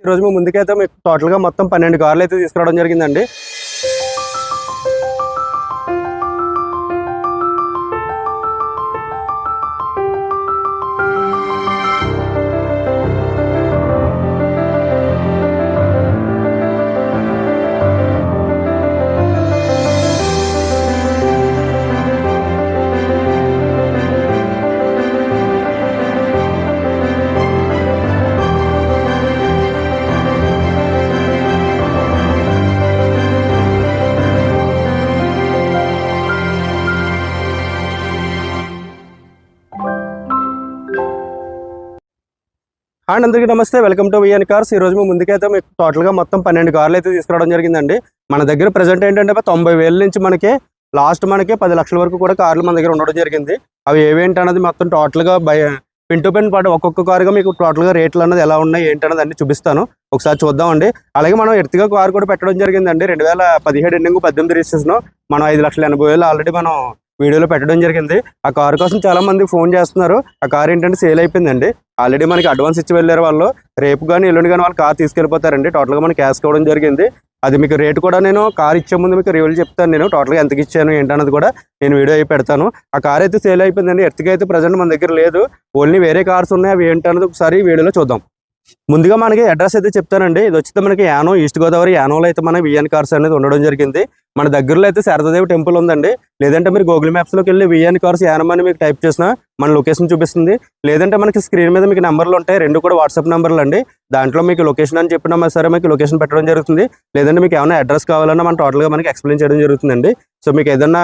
ఈ రోజు మేము ముందుకైతే మీకు టోటల్గా మొత్తం పన్నెండు కార్లు అయితే తీసుకురావడం జరిగిందండి. అండ్ అందరికీ నమస్తే వెల్కమ్ టు విఎన్ కార్స్. ఈ రోజు మేము ముందుకైతే మీకు టోటల్గా మొత్తం పన్నెండు కార్లు అయితే తీసుకురావడం జరిగిందండి. మన దగ్గర ప్రజెంట్ ఏంటంటే తొంభై వేల నుంచి మనకి లాస్ట్ మనకి పది లక్షల వరకు కూడా కార్లు మన దగ్గర ఉండడం జరిగింది. అవి ఏవేంటి అన్నది మొత్తం టోటల్గా బయ పిన్ టు పిన్ పాటు ఒక్కొక్క కారుగా మీకు టోటల్గా రేట్లు అనేది ఎలా ఉన్నాయి ఏంటి అనేది అన్ని చూపిస్తాను. ఒకసారి చూద్దామండి. అలాగే మనం ఎర్తిగా కారు కూడా పెట్టడం జరిగిందండి. రెండు వేల పదిహేడు ఎండింగ్ పద్దెనిమిది రిజిస్ట్రేషన్ మనం ఐదు లక్షల ఎనభై వేలు ఆల్రెడీ మనం వీడియోలో పెట్టడం జరిగింది. ఆ కారు కోసం చాలా మంది ఫోన్ చేస్తున్నారు. ఆ కార్ ఏంటంటే సేల్ అయిపోయిందండి. ఆల్రెడీ మనకి అడ్వాన్స్ ఇచ్చి వెళ్ళారు వాళ్ళు. రేపు కానీ ఎల్లుండి కానీ వాళ్ళు కార్ తీసుకెళ్ళిపోతారండి. టోటల్గా మనకి క్యాష్ కావడం జరిగింది. అది మీకు రేటు కూడా నేను కార్ ఇచ్చే ముందు మీకు రివ్యూలు చెప్తాను నేను. టోటల్గా ఎంతకి ఇచ్చాను ఏంటన్నది కూడా నేను వీడియో అయి పెడతాను. ఆ కార్ అయితే సేల్ అయిపోయిందండి. ఎర్త్కి అయితే ప్రజెంట్ మన దగ్గర లేదు. ఓన్లీ వేరే కార్స్ ఉన్నాయి. అవి ఏంటన్నది ఒకసారి వీడియోలో చూద్దాం. ముందుగా మనకి అడ్రస్ అయితే చెప్తానండి. ఇది వచ్చి మనకి యానో ఈస్ట్ గోదావరి యానోలో అయితే మన విఎన్ కార్స్ అనేది ఉండడం జరిగింది. మన దగ్గరలో అయితే శారదాదేవి టెంపుల్ ఉందండి. లేదంటే మీరు గూగుల్ మ్యాప్స్లోకి వెళ్ళి విఎన్ కార్స్ యానం అని మీకు టైప్ చేసిన మన లొకేషన్ చూపిస్తుంది. లేదంటే మనకి స్క్రీన్ మీద మీకు నెంబర్లు ఉంటాయి. రెండు కూడా వాట్సాప్ నెంబర్లు అండి. దాంట్లో మీకు లొకేషన్ అని చెప్పినా సరే మీకు లొకేషన్ పెట్టడం జరుగుతుంది. లేదంటే మీకు ఏమైనా అడ్రస్ కావాలన్నా మనం టోటల్గా మనకి ఎక్స్ప్లెయిన్ చేయడం జరుగుతుందండి. సో మీకు ఏదైనా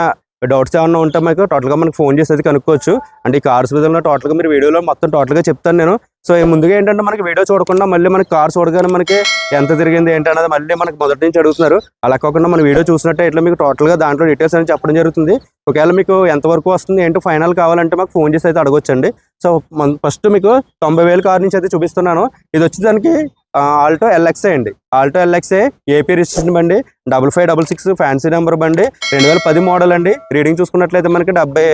డౌట్స్ ఏమన్నా ఉంటే మీకు టోటల్గా మనకు ఫోన్ చేసి అయితే కనుక్కోవచ్చు. అంటే ఈ కార్స్ విధంగా టోటల్గా మీరు వీడియోలో మొత్తం టోటల్గా చెప్తాను నేను. సో ముందుగా ఏంటంటే మనకి వీడియో చూడకుండా మళ్ళీ మనకి కార్ చూడగానే మనకి ఎంత తిరిగింది ఏంటన్నది మళ్ళీ మనకి మొదటి నుంచి అడుగుతున్నారు. అలా కాకుండా మన వీడియో చూసినట్టే ఇట్లా మీకు టోటల్గా దాంట్లో డీటెయిల్స్ అని చెప్పడం జరుగుతుంది. ఒకవేళ మీకు ఎంతవరకు వస్తుంది ఏంటో ఫైనల్ కావాలంటే మాకు ఫోన్ చేసి అయితే అడగొచ్చండి. సో ఫస్ట్ మీకు తొంభై వేలు కార్ నుంచి అయితే చూపిస్తున్నాను. ఇది వచ్చేదానికి ఆల్టో ఎల్ఎక్సే అండి. ఆల్టో ఎల్ఎక్సే ఏపీ రిజిస్ట్రేషన్ బండి double five double six fancy number బండి రెండు వేల పది మోడల్ అండి. రీడింగ్ చూసుకున్నట్లయితే మనకి డెబ్బై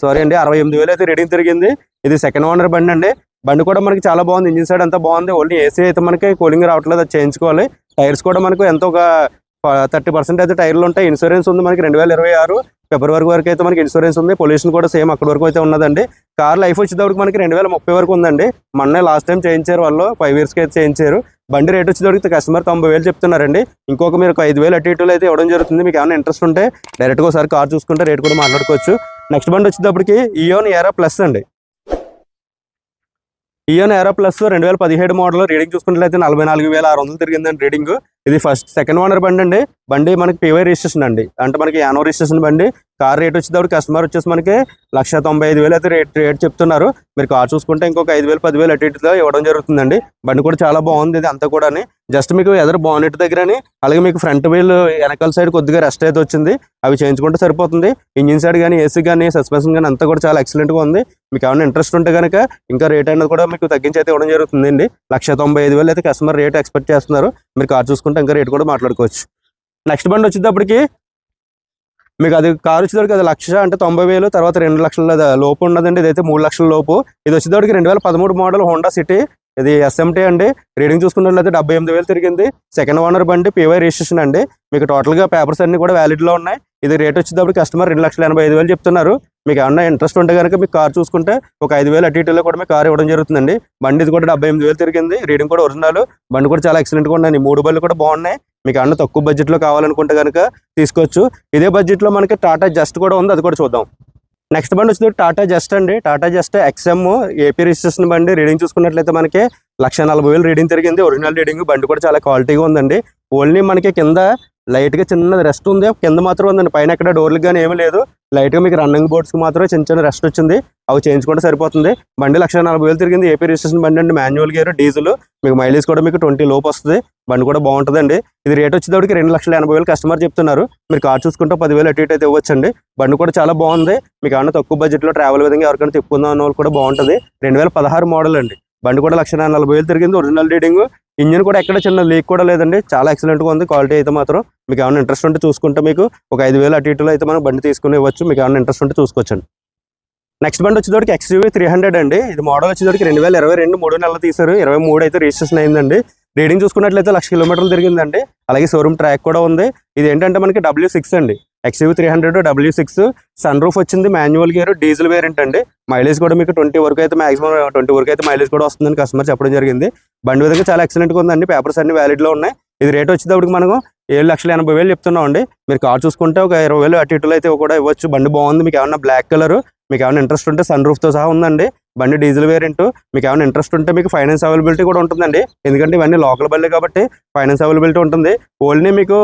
సారీ అండి అరవై ఎనిమిది వేలు అయితే రీడింగ్ తిరిగింది. ఇది సెకండ్ ఓనర్ బండి అండి. బండి కూడా మనకి చాలా బాగుంది. ఇంజిన్ సైడ్ అంతా బాగుంది. ఓన్లీ ఏసీ అయితే మనకి కూలింగ్ రావట్లేదు అది చేయించుకోవాలి. టైర్స్ కూడా మనకు ఎంతో ఒక థర్టీ పర్సెంట్ అయితే టైర్లు ఉంటాయి. ఇన్సూరెన్స్ ఉంది మనకి రెండు వేల ఇరవై ఆరు. ఫిబ్రవరి వరకు అయితే మనకి ఇన్సూరెన్స్ ఉంది. పొల్యూషన్ కూడా సేమ్ అక్కడ వరకు అయితే ఉన్నదండి. కార్ లైఫ్ వచ్చేటప్పుడు మనకి రెండు వేల ముప్పై వరకు ఉందండి. మొన్నే లాస్ట్ టైం చేయించారు వాళ్ళు ఫైవ్ ఇయర్స్కి అయితే చేయించారు. బండి రేట్ వచ్చేటప్పటికి కస్టమర్ తొంభై వేలు చెప్తున్నారండి. ఇంకొక మీరు ఒక ఐదు వేలు అటు ఇటులు అయితే ఇవ్వడం జరుగుతుంది. మీకు ఏమైనా ఇంట్రెస్ట్ ఉంటే డైరెక్ట్గా ఒకసారి కార్ చూసుకుంటే రేట్ కూడా మాట్లాడుకోవచ్చు. నెక్స్ట్ బండి వచ్చేటప్పటికి ఇయోన్ ఏరా ప్లస్ అండి. ఇయోన్ ఏరా ప్లస్ రెండు వేల పదిహేడు మోడల్ రీడింగ్ చూసుకున్నట్లయితే నలభై నాలుగు వేల ఆరు వందలు తిరిగిందండి రీడింగ్ ఇది ఫస్ట్ సెకండ్ ఓనర్ బండి అండి. బండి మనకి పీవై రిజిస్ట్రేషన్ అండి. అంటే మనకి యానో రిజిస్ట్రేషన్ బండి. కార్ రేట్ వచ్చేటప్పుడు కస్టమర్ వచ్చేసి మనకి లక్ష తొంభై ఐదు వేలు అయితే రేట్ రేట్ చెప్తున్నారు. మీరు కార్ చూసుకుంటే ఇంకొక ఐదు వేలు పదివేలు అటు ఇటులో ఇవ్వడం జరుగుతుందండి. బండి కూడా చాలా బాగుంది ఇది అంతా కూడా జస్ట్ మీకు ఎదురు బానెట్ దగ్గరని అలాగే మీకు ఫ్రంట్ వీల్ వెనకాల సైడ్ కొద్దిగా రెస్ట్ అయితే వచ్చింది. అవి చేయించుకుంటే సరిపోతుంది. ఇంజిన్ సైడ్ కానీ ఏసీ కానీ సస్పెన్షన్ కానీ అంతా కూడా చాలా ఎక్సలెంట్గా ఉంది. మీకు ఏమైనా ఇంట్రెస్ట్ ఉంటే కనుక ఇంకా రేట్ అనేది కూడా మీకు తగ్గించి అయితే ఇవ్వడం జరుగుతుందండి. లక్ష తొంభై ఐదు వేలు అయితే కస్టమర్ రేట్ ఎక్స్పెక్ట్ చేస్తున్నారు. మీరు కార్ చూసుకుంటే ఇంకా రేట్ కూడా మాట్లాడుకోవచ్చు. నెక్స్ట్ బండి వచ్చేటప్పటికి మీకు అది కారు వచ్చేటప్పటికి అది లక్ష అంటే తొంభై వేలు తర్వాత రెండు లక్షల లోపు ఉన్నదండి. ఇదైతే మూడు లక్షల లోపు. ఇది వచ్చేటప్పటికి రెండు వేల పదమూడు మోడల్ హోండా సిటీ ఇది ఎస్ఎంటీ అండి. రీడింగ్ చూసుకున్నట్లయితే డెబ్బై ఎనిమిది వేలు తిరిగింది. సెకండ్ ఓనర్ బండి పీవై రిజిస్ట్రేషన్ అండి. మీకు టోటల్గా పేపర్స్ అన్ని కూడా వ్యాలిడ్లో ఉన్నాయి. ఇది రేట్ వచ్చేటప్పుడు కస్టమర్ రెండు లక్షల ఎనభై ఐదు వేలు చెప్తున్నారు. మీకు ఏమన్నా ఇంట్రెస్ట్ ఉంటే కనుక మీకు కార్ చూసుకుంటే ఒక ఐదు వేలు అటు ఇటులో కూడా మీకు కార్ ఇవ్వడం జరుగుతుందండి. బండి ఇది కూడా డెబ్బై ఎనిమిది వేలు తిరిగింది. రీడింగ్ కూడా ఒరిజినల్ బండి కూడా చాలా ఎక్సలెంట్గా ఉన్నాయి మూడు బళ్ళు కూడా బాగున్నాయి. మీకు అన్న తక్కువ బడ్జెట్లో కావాలనుకుంటే కనుక తీసుకోవచ్చు. ఇదే బడ్జెట్లో మనకి టాటా జస్ట్ కూడా ఉంది. అది కూడా చూద్దాం. నెక్స్ట్ బండి వచ్చింది టాటా జస్ట్ అండి. Tata zest XM AP registration బండి. రీడింగ్ చూసుకున్నట్లయితే మనకి లక్ష నలభై వేలు రీడింగ్ తిరిగింది. ఒరిజినల్ రీడింగ్ బండి కూడా చాలా క్వాలిటీగా ఉందండి. ఓన్లీ మనకి కింద లైట్గా చిన్న రెస్ట్ ఉంది. కింద మాత్రం ఉందండి. పైన ఎక్కడ డోర్లు కానీ ఏమీ లేదు. లైట్గా మీకు రన్నింగ్ బోర్డ్స్కి మాత్రం చిన్న చిన్న రెస్ట్ వచ్చింది. అవి చేయించుకుంటే సరిపోతుంది. బండి లక్ష నలభై వేలు తిరిగింది. ఏపీ రిజిస్ట్రేషన్ బండి అండి. Manual gear diesel. మీకు మైలేజ్ కూడా మీకు ట్వంటీ లోపు వస్తుంది. బండి కూడా బాగుంటుందండి. ఇది రేట్ వచ్చేటప్పటికి రెండు లక్షల ఎనభై వేలు కస్టమర్ చెప్తున్నారు. మీరు కార్ చూసుకుంటే పదివేలు అటు ఇటు అయితే ఇవ్వచ్చండి. బండి కూడా చాలా బాగుంది. మీకు ఏమన్నా తక్కువ బడ్జెట్లో ట్రావెల్ విధంగా ఎవరికైనా తిప్పుకుందాం అన్న వాళ్ళు కూడా బాగుంటుంది. రెండు వేల పదహారు మోడల్ అండి. బండి కూడా లక్ష నలభై వేలు తిరిగింది. ఒరిజినల్ రీడింగ్ ఇంజిన్ కూడా ఎక్కడ చిన్న లీక్ కూడా లేదండి. చాలా ఎక్సలెంట్గా ఉంది. క్వాలిటీ అయితే మాత్రం మీకు ఏమైనా ఇంట్రెస్ట్ ఉంటే చూసుకుంటే మీకు ఒక ఐదు వేలు అటు ఇటులో అయితే మనం బండి తీసుకుని ఇవ్వచ్చు. మీకు ఏమైనా ఇంట్రెస్ట్ ఉంటే చూసుకోవచ్చండి. నెక్స్ట్ బండి వచ్చేటోడికి ఎక్స్యూవీ త్రీ హండ్రెడ్ అండి. ఇది మోడల్ వచ్చేటోడికి రెండు వేల ఇరవై రెండు మూడు నెలలు తీశారు. ఇరవై మూడు అయితే రిజిస్ట్రేషన్ అయిందండి. రీడింగ్ చూసుకున్నట్లయితే లక్ష కిలోమీటర్లు తిరిగిందండి. అలాగే షోరూమ్ ట్రాక్ కూడా ఉంది. ఇది ఏంటంటే మనకి డబ్ల్యూ సిక్స్ అండి. XU three hundred W six sunroof వచ్చింది మాన్యువల్ గేర్ డీజిల్ వేరియంట్ అండి మైలేజ్ కూడా మీకు ట్వంటీ వరకు అయితే మాక్సిమం ట్వంటీ వరకు అయితే మైలేజ్ కూడా వస్తుందని కస్టమర్ చెప్పడం జరిగింది. బండి విధంగా చాలా ఎక్సలెంట్గా ఉందండి. పేపర్స్ అన్ని వ్యాలిడ్లో ఉన్నాయి. ఇది రేట్ వచ్చేటప్పుడు మనకు ఏడు లక్షల ఎనభై వేలు చెప్తున్నాం అండి మీరు కార్ చూసుకుంటే ఒక ఇరవై వేలు అటు ఇటులో అయితే కూడా ఇవ్వచ్చు. బండి బాగుంది. మీకు ఏమన్నా బ్లాక్ కలర్ మీకు ఏమైనా ఇంట్రెస్ట్ ఉంటే సన్ రూఫ్తో సహా ఉందండి. బండి డీజిల్ వేరియంట్ మీకు ఏమైనా ఇంట్రెస్ట్ ఉంటే మీకు ఫైనాన్స్ అవైలబిలిటీ కూడా ఉంటుందండి. ఎందుకంటే ఇవన్నీ లోకల్ బండి కాబట్టి ఫైనాన్స్ అవైలబిలిటీ ఉంటుంది. ఓన్లీ మీకు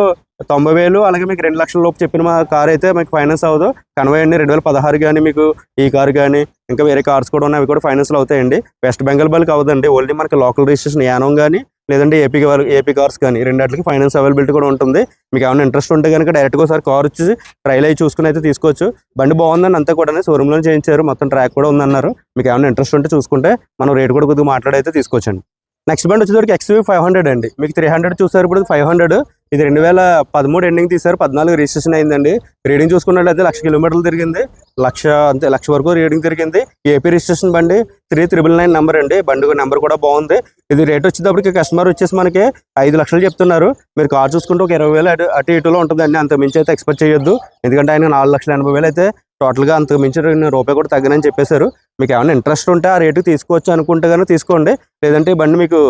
తొంభై వేలు అలాగే మీకు రెండు లక్షల లోపు చెప్పిన మా కార్ అయితే మీకు ఫైనాన్స్ అవ్వదు. కన్వే అండి రెండు వేల పదహారు కానీ మీకు ఈ కార్ కానీ ఇంకా వేరే కార్స్ కూడా ఉన్నాయి అవి కూడా ఫైనాన్స్లో అవుతాయండి. వెస్ట్ బెంగాల్ బల్క్ అవ్వదండి. ఓన్లీ మనకి లోకల్ రిజిస్ట్రేషన్ యానం కానీ లేదంటే ఏపీ ఏపీ కార్స్ కానీ రెండాటికి ఫైనాన్స్ అవైలబిలిటీ కూడా ఉంటుంది. మీకు ఏమైనా ఇంట్రెస్ట్ ఉంటే కనుక డైరెక్ట్గా ఒకసారి కార్ వచ్చి ట్రైల్ అయ్యి చూసుకుని అయితే తీసుకోవచ్చు. బండి బాగుందని అంతా కూడా షోరూంలో చేయించారు. మొత్తం ట్రాక్ కూడా ఉందన్నారు. మీకు ఏమైనా ఇంట్రెస్ట్ ఉంటే చూసుకుంటే మనం రేట్ కూడా కొద్దిగా మాట్లాడైతే తీసుకోవచ్చండి. నెక్స్ట్ బండి వచ్చేసరికి ఎక్స్వీ ఫైవ్ హండ్రెడ్ అండి. మీకు త్రీ హండ్రెడ్ చూసారు ఇప్పుడు ఫైవ్ హండ్రెడ్ ఇది రెండు వేల పదమూడు ఎండింగ్ తీసారు పద్నాలుగు రిజిస్ట్రేషన్ అయిందండి. రీడింగ్ చూసుకున్నట్లయితే లక్ష కిలోమీటర్లు తిరిగింది. లక్ష అంతే లక్ష వరకు రీడింగ్ తిరిగింది. ఏపీ రిజిస్ట్రేషన్ బండి త్రీ త్రిబుల్ నైన్ నెంబర్ అండి. బండి నెంబర్ కూడా బాగుంది. ఇది రేట్ వచ్చేటప్పటికి కస్టమర్ వచ్చేసి మనకి ఐదు లక్షలు చెప్తున్నారు. మీరు కార్ చూసుకుంటే ఒక ఇరవై వేలు అటు అటు ఇటులో ఉంటుందండి. అంత మించి అయితే ఎక్స్పెక్ట్ చేయొద్దు. ఎందుకంటే ఆయన నాలుగు లక్షల ఎనభై వేలు అయితే టోటల్గా అంతకు మించి రెండు రూపాయి కూడా తగ్గనని చెప్పేశారు. మీకు ఏమైనా ఇంట్రెస్ట్ ఉంటే ఆ రేటుకి తీసుకోవచ్చు అనుకుంటే కానీ తీసుకోండి. లేదంటే ఈ బండి మీకు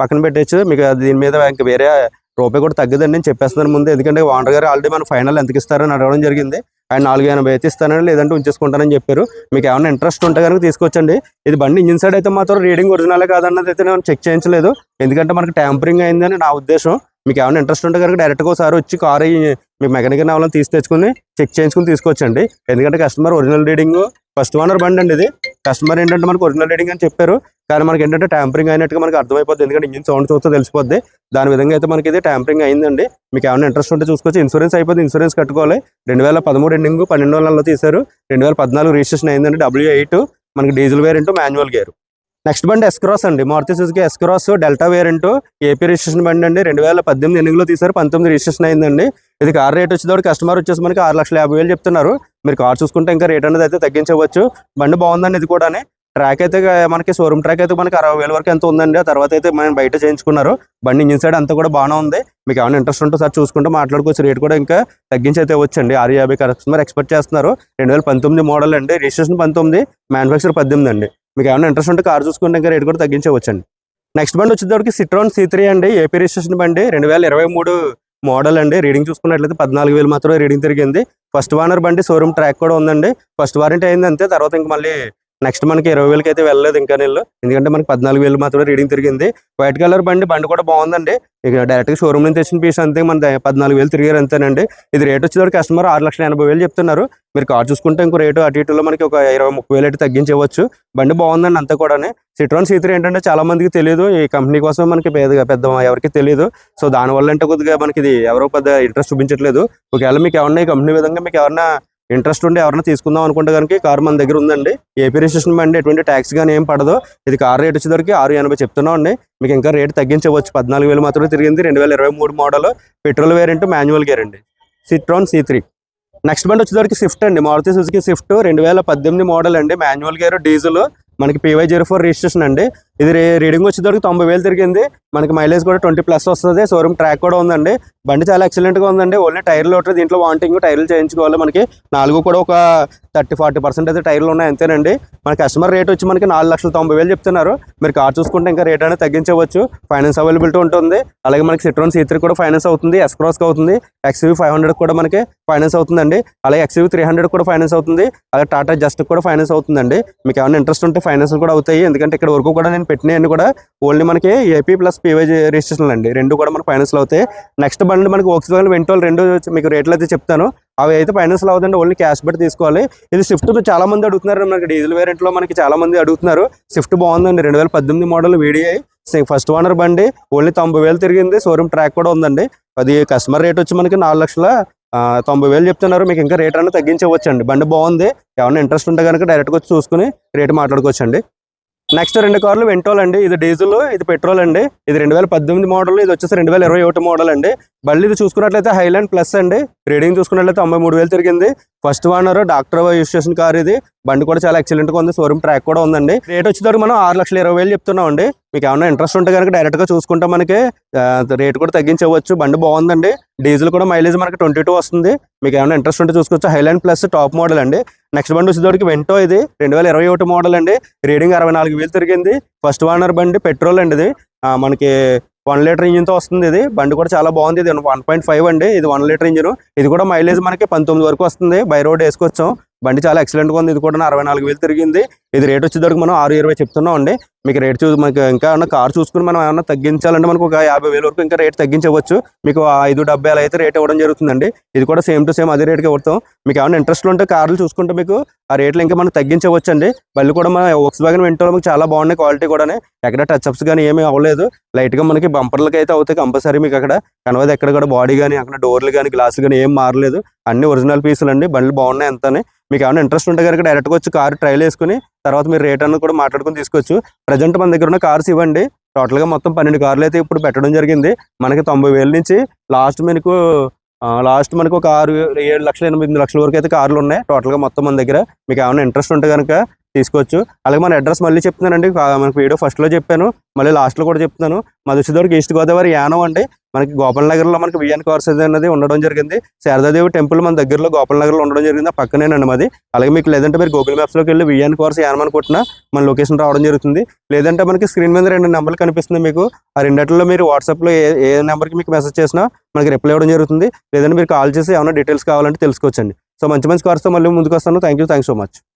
పక్కన పెట్టచ్చు మీకు దీని మీద ఇంకా వేరే రూపాయి కూడా తగ్గదండి నేను చెప్పేస్తున్నాను ముందు. ఎందుకంటే ఓనర్ గారు ఆల్రెడీ మన ఫైనల్ ఎంతకి ఇస్తారని అడగడం జరిగింది. ఆయన నాలుగు ఎనభై అయితే ఇస్తానని లేదంటే ఉంచేసుకుంటానని చెప్పారు. మీకు ఏమైనా ఇంట్రెస్ట్ ఉంటే కనుక తీసుకొచ్చండి. ఇది బండి ఇంజిన్ సైడ్ అయితే మాత్రం రీడింగ్ ఒరిజినలే కాదన్నది అయితే నేను చెక్ చేయించలేదు. ఎందుకంటే మనకు ట్యాంపరింగ్ అయిందని నా ఉద్దేశం. మీకు ఏమైనా ఇంట్రెస్ట్ ఉంటే కనుక డైరెక్ట్గా ఒకసారి వచ్చి కారు మీ మెకానిక్ అవలం తీసి తెచ్చుకుని చెక్ చేయించుకుని తీసుకొచ్చండి ఎందుకంటే customer original reading first owner బండి అండి ఇది. కస్టమర్ ఏంటంటే మనకు ఒరిజినల్ రీడింగ్ అని చెప్పారు. కానీ మనకి ఏంటంటే ట్యాంపరింగ్ అయినట్టుగా మనకు అర్థమైపోద్ది. ఎందుకంటే ఇంజిన్ సౌండ్ చూస్తే తెలిసిపోద్ది. దాని విధంగా అయితే మనకి ఇది ట్యాంపరింగ్ అయిందండి. మీకు ఏమైనా ఇంట్రెస్ట్ ఉంటే చూసుకోవచ్చు. ఇన్సూరెన్స్ అయిపోతే ఇన్సూరెన్స్ కట్టుకోవాలి. రెండు వేల పదమూడు ఎండింగ్ పన్నెండు నెలల్లో తీశారు. రెండు వేల పద్నాలుగు రిజిస్ట్రేషన్ అయిందండి డబ్ల్యూ ఎయిట్ మనకి diesel variant manual gear next బండి ఎస్క్రాస్ అండి. Maruti Suzuki S cross delta variant AP registration బండి అండి. రెండు వేల పద్దెనిమిది ఎన్నికలో తీశారు. పంతొమ్మిది రిజిస్ట్రేషన్ అయిందండి. ఇది కార్ రేట్ వచ్చేటప్పుడు కస్టమర్ వచ్చేసి మనకి ఆరు లక్షల యాభై వేలు చెప్తున్నారు. మీరు కార్ చూసుకుంటే ఇంకా రేట్ అనేది అయితే తగ్గించవచ్చు. బండి బాగుందండి ఇది కూడా ట్రాక్ అయితే మనకి షోరూమ్ ట్రాక్ అయితే మనకి అరవై వేల వరకు ఎంత ఉందండి. ఆ తర్వాత అయితే మనం బయట చేయించుకున్నారు. బండి ఇంజిన్ సైడ్ అంతా కూడా బాగానే ఉంది. మీకు ఏమైనా ఇంట్రెస్ట్ ఉంటే సార్ చూసుకుంటే మాట్లాడుకోవచ్చు. రేట్ కూడా ఇంకా తగ్గించి అయితే వచ్చండి. ఆరు యాభై కస్టమర్ ఎక్స్పెక్ట్ చేస్తున్నారు. రెండు వేల పంతొమ్మిది మోడల్ అండి. రిజిస్ట్రేషన్ పంతొమ్మిది. మ్యానుఫ్యాక్చర్ పద్దెనిమిది అండి. మీకు ఏమైనా ఇంట్రెస్ట్ ఉంటే కార్ చూసుకుంటే ఇంకా రేట్ కూడా తగ్గించవచ్చండి. నెక్స్ట్ బండి వచ్చేటప్పటికి సిట్రాన్ సి త్రీ అండి ఏపీ రిజిస్ట్రేషన్ బండి రెండు వేల ఇరవై మూడు మోడల్ అండి. రీడింగ్ చూసుకున్నట్లయితే పద్నాలుగు వేలు మాత్రమే రీడింగ్ తిరిగింది. ఫస్ట్ వానర్ బండి షోరూమ్ ట్రాక్ కూడా ఉందండి. ఫస్ట్ వారంటీ అయింది అంతే తర్వాత ఇంక మళ్ళీ నెక్స్ట్ మనకి ఇరవై వేలకి అయితే వెళ్ళలేదు ఇంకా నీళ్ళు ఎందుకంటే మనకి పద్నాలుగు వేలు మాత్రమే రీడింగ్ తిరిగింది. వైట్ కలర్ బండి బండి కూడా బాగుందండి. ఇక డైరెక్ట్గా షోరూమ్ నుంచి తెచ్చిన పీస్ అంతే మన పద్నాలుగు వేలు తిరిగారు అంతేనండి. ఇది రేట్ వచ్చేసరికి కస్టమర్ ఆరు లక్షల ఎనభై వేలు చెప్తున్నారు. మీరు కార్ చూసుకుంటే ఇంకో రేటు అటు ఇటులో మనకి ఒక ఇరవై ముప్పై వేలు అయితే తగ్గించవచ్చు. బండి బాగుందండి అంతా కూడా సిట్రాన్ సీ ఏంటంటే చాలా మందికి తెలియదు ఈ కంపెనీ కోసం మనకి పెద్దగా పెద్ద ఎవరికి తెలియదు సో దానివల్ల అంటే కొద్దిగా మనకి ఇది ఎవరో పెద్ద ఇంట్రెస్ట్ చూపించట్లేదు. ఒకవేళ మీకు ఏమన్నా ఈ కంపెనీ విధంగా మీకు ఎవరన్నా ఇంట్రెస్ట్ ఉండి ఎవరైనా తీసుకుందాం అనుకుంటే కనుక కారు మన దగ్గర ఉందండి. ఏపీ రిజిస్ట్రేషన్ బండి ఎటువంటి ట్యాక్స్ కానీ ఏం పడదు. ఇది కార్ రేట్ వచ్చేసరికి ఆరు ఎనభై చెప్తున్నాం అండి మీకు ఇంకా రేట్ తగ్గించవచ్చు. పద్నాలుగు వేలు మాత్రమే తిరిగింది. రెండు వేల ఇరవై మూడు model. Petrol variant manual gear అండి సిట్రాన్ సి త్రీ నెక్స్ట్ బండి వచ్చేసరికి స్విఫ్ట్ అండి. మారుతి సుజుకి స్విఫ్ట్ రెండు వేల పద్దెనిమిది మోడల్ అండి. మాన్యువల్ గేర్ డీజిల్ మనకి పీవై జీరో ఫోర్ రిజిస్ట్రేషన్ అండి. ఇది రీడింగ్ వచ్చేసరికి తొంభై వేలు తిరిగింది. మనకి మైలేజ్ కూడా ట్వంటీ ప్లస్ వస్తుంది. షోరూమ్ ట్రాక్ కూడా ఉందండి. బండి చాలా ఎక్సలెంట్గా గా ఉందండి. ఓన్లీ టైర్లు ఒకటి దీంట్లో వాంటింగ్ టైర్లు చేయించుకోవాలి మనకి. నాలుగు కూడా ఒక థర్టీ ఫార్టీ పర్సెంట్ అయితే టైర్లు ఉన్నాయి అంతేనండి. మన కస్టమర్ రేట్ వచ్చి మనకి నాలుగు లక్షల తొంభై వేలు చెప్తున్నారు. మీరు కార్ చూసుకుంటే ఇంకా రేట్ అనేది తగ్గించవచ్చు. ఫైనాన్స్ అవైలబిలిటీ ఉంటుంది. అలాగే మనకి సిట్రోన్ సీ త్రీ కూడా ఫైనాన్స్ అవుతుంది. ఎస్క్రాస్కి అవుతుంది. ఎక్స్వీ ఫైవ్ హండ్రెడ్ కూడా మనకి ఫైనాన్స్ అవుతుందండి. అలాగే ఎక్స్వీ త్రీ హండ్రెడ్ కూడా ఫైనాన్స్ అవుతుంది. అలాగే టాటా జస్ట్ కూడా ఫైనాన్స్ అవుతుందండి. మీకు ఏమైనా ఇంట్రెస్ట్ ఉంటే ఫైనాన్స్ కూడా అవుతాయి. ఎందుకంటే ఇక్కడ వరకు కూడా నేను పెట్టినవన్నీ కూడా ఓన్లీ మనకి ఏపీ ప్లస్ పీవై రిజిస్ట్రేషన్ అండి. రెండు కూడా మనకి ఫైనాన్స్లో అవుతాయి. నెక్స్ట్ బండి మనకి ఓక్స్ వ్యాగన్ వెంటోల్ రెండు మీకు రేట్లు అయితే చెప్తాను. అవి అయితే ఫైనాన్స్లో అవుతుంటే ఓన్లీ క్యాష్ బట్టి తీసుకోవాలి. ఇది స్విఫ్ట్ చాలా మంది అడుగుతున్నారు. మనకి డీజిల్ వేరియంట్లో మనకి చాలా మంది అడుగుతున్నారు. స్విఫ్ట్ బాగుందండి. రెండు వేల పద్దెనిమిది మోడల్ వీడిఐ ఫస్ట్ ఓనర్ బండి. ఓన్లీ తొంభై వేలు తిరిగింది. షోరూమ్ ట్రాక్ కూడా ఉందండి. అది కస్టమర్ రేట్ వచ్చి మనకి నాలుగు లక్షల తొంభై వేలు చెప్తున్నారు. మీకు ఇంకా రేట్ అనేది తగ్గించవచ్చు అండి బండి బాగుంది. ఏమైనా ఇంట్రెస్ట్ ఉంటే కనుక డైరెక్ట్గా వచ్చి చూసుకుని రేట్ మాట్లాడుకోవచ్చు అండి నెక్స్ట్ రెండు కార్లు వెంటోల్ అండి. ఇది డీజిల్ ఇది పెట్రోల్ అండి. ఇది రెండు వేల పద్దెనిమిది మోడల్ ఇది వచ్చేసి రెండు వేల ఇరవై ఒకటి మోడల్ అండి. బళ్ళు ఇది చూసుకున్నట్లయితే హైలాండ్ ప్లస్ అండి. రీడింగ్ చూసుకున్నట్లయితే తొంభై మూడు వేలు తిరిగింది. ఫస్ట్ ఓనర్ డాక్టర్ యూస్ చేసిన కార్ ఇది. బండి కూడా చాలా ఎక్సలెంట్గా ఉంది. షోరూమ్ ట్రాక్ కూడా ఉందండి. రేట్ వచ్చేసరికి మనం ఆరు లక్షల ఇరవై వేలు చెప్తున్నాం అండి. మీకు ఏమైనా ఇంట్రెస్ట్ ఉంటే కనుక డైరెక్ట్గా చూసుకుంటే మనకి రేట్ కూడా తగ్గించవచ్చు. బండి బాగుందండి. డీజిల్ కూడా మైలేజ్ మనకి ట్వంటీ టూ వస్తుంది. మీకు ఏమైనా ఇంట్రెస్ట్ ఉంటే చూసుకోవచ్చు. హైలాండ్ ప్లస్ టాప్ మోడల్ అండి. నెక్స్ట్ బండి వచ్చేటోడికి వెంటో ఇది. రెండు వేల ఇరవై ఒకటి మోడల్ అండి. రీడింగ్ అరవై నాలుగు వేలు తిరిగింది. ఫస్ట్ ఓనర్ బండి పెట్రోల్ అండి ఇది. ఆ, మనకి వన్ లీటర్ ఇంజిన్తో వస్తుంది ఇది. బండి కూడా చాలా బాగుంది. ఇది వన్ పాయింట్ ఫైవ్ అండి. ఇది వన్ లీటర్ ఇంజిన్ ఇది కూడా మైలేజ్ మనకి పంతొమ్మిది వరకు వస్తుంది. బై రోడ్ వేసుకొచ్చాం. బండి చాలా ఎక్సలెంట్గా ఉంది. ఇది కూడా అరవై నాలుగు వేలు తిరిగింది. ఇది రేట్ వచ్చేసరికి మనం ఆరు ఇరవై చెప్తున్నాం అండి. మీకు రేట్ చూసి మనకి ఇంకా ఏమన్నా కార్ చూసుకుని మనం ఏమన్నా తగ్గించాలంటే మనకు ఒక యాభై వేల వరకు ఇంకా రేట్ తగ్గించవచ్చు. మీకు ఐదు డెబ్బై అలా అయితే రేట్ ఇవ్వడం జరుగుతుందండి. ఇది కూడా సేమ్ టు సేమ్ అదే రేట్కి ఇవ్వతాం. మీకు ఏమైనా ఇంట్రెస్ట్ ఉంటే కార్లు చూసుకుంటే మీకు ఆ రేట్లు ఇంకా మనం తగ్గించవచ్చు అండి బళ్ళు కూడా మన ఓక్స్ వ్యాగన్ వెంటో మీకు చాలా బాగున్నాయి క్వాలిటీ కూడా ఎక్కడ టచ్ అప్స్ కానీ ఏమీ అవ్వలేదు. లైట్గా మనకి బంపర్లకి అయితే అవుతాయి కంపల్సరీ మీకు అక్కడ. కనవది ఎక్కడ కూడా బాడీ కానీ అక్కడ డోర్లు కానీ గ్లాసులు కానీ ఏం మారలేదు. అన్ని ఒరిజినల్ పీసులు అండి బండ్లు బాగున్నాయి అంతానే. మీకు ఏమైనా ఇంట్రెస్ట్ ఉంటే కనుక డైరెక్ట్గా వచ్చి కార్ ట్రైల్ వేసుకుని తర్వాత మీరు రేట్ అన్నది కూడా మాట్లాడుకుని తీసుకోవచ్చు. ప్రజెంట్ మన దగ్గర ఉన్న కార్స్ ఇవ్వండి. టోటల్గా మొత్తం పన్నెండు కార్లు అయితే ఇప్పుడు పెట్టడం జరిగింది. మనకి తొంభై వేల నుంచి లాస్ట్ మీకు లాస్ట్ మనకు ఒక ఆరు ఏడు లక్షల ఎనిమిది లక్షల వరకు అయితే కార్లు ఉన్నాయి. టోటల్గా మొత్తం మన దగ్గర. మీకు ఏమైనా ఇంట్రెస్ట్ ఉంటే కనుక తీసుకోవచ్చు. అలాగే మన అడ్రస్ మళ్ళీ చెప్తున్నానండి. కా- మనకి వీడియో ఫస్ట్లో చెప్పాను. మళ్ళీ లాస్ట్లో కూడా చెప్తున్నాను. మాది ఈస్ట్ గోదావరి యానం అండి. మనకి గోపాల నగర్లో మనకి విఎన్ కార్స్ అనేది ఉండడం జరిగింది. శారదాదేవి టెంపుల్ మన దగ్గరలో గోపాల నగర్లో ఉండడం జరిగింది. ఆ పక్కనేనండి మాది. అలాగే మీకు లేదంటే మీరు గూగుల్ మ్యాప్స్లోకి వెళ్ళి విఎన్ కార్స్ యానం అనుకుంటున్నా మన లొకేషన్ రావడం జరుగుతుంది. లేదంటే మనకి స్క్రీన్ మీద రెండు నెంబర్లు కనిపిస్తుంది మీకు. ఆ రెండిట్లో మీరు వాట్సాప్లో ఏ ఏ నెంబర్కి మీకు మెసేజ్ చేసినా మనకి రిప్లై ఇవ్వడం జరుగుతుంది. లేదంటే మీరు కాల్ చేసి ఏమైనా డీటెయిల్స్ కావాలంటే తెలుసుకోవచ్చండి. సో మంచి మంచి కార్స్తో మళ్ళీ ముందుకు వస్తాను. Thank you thank so much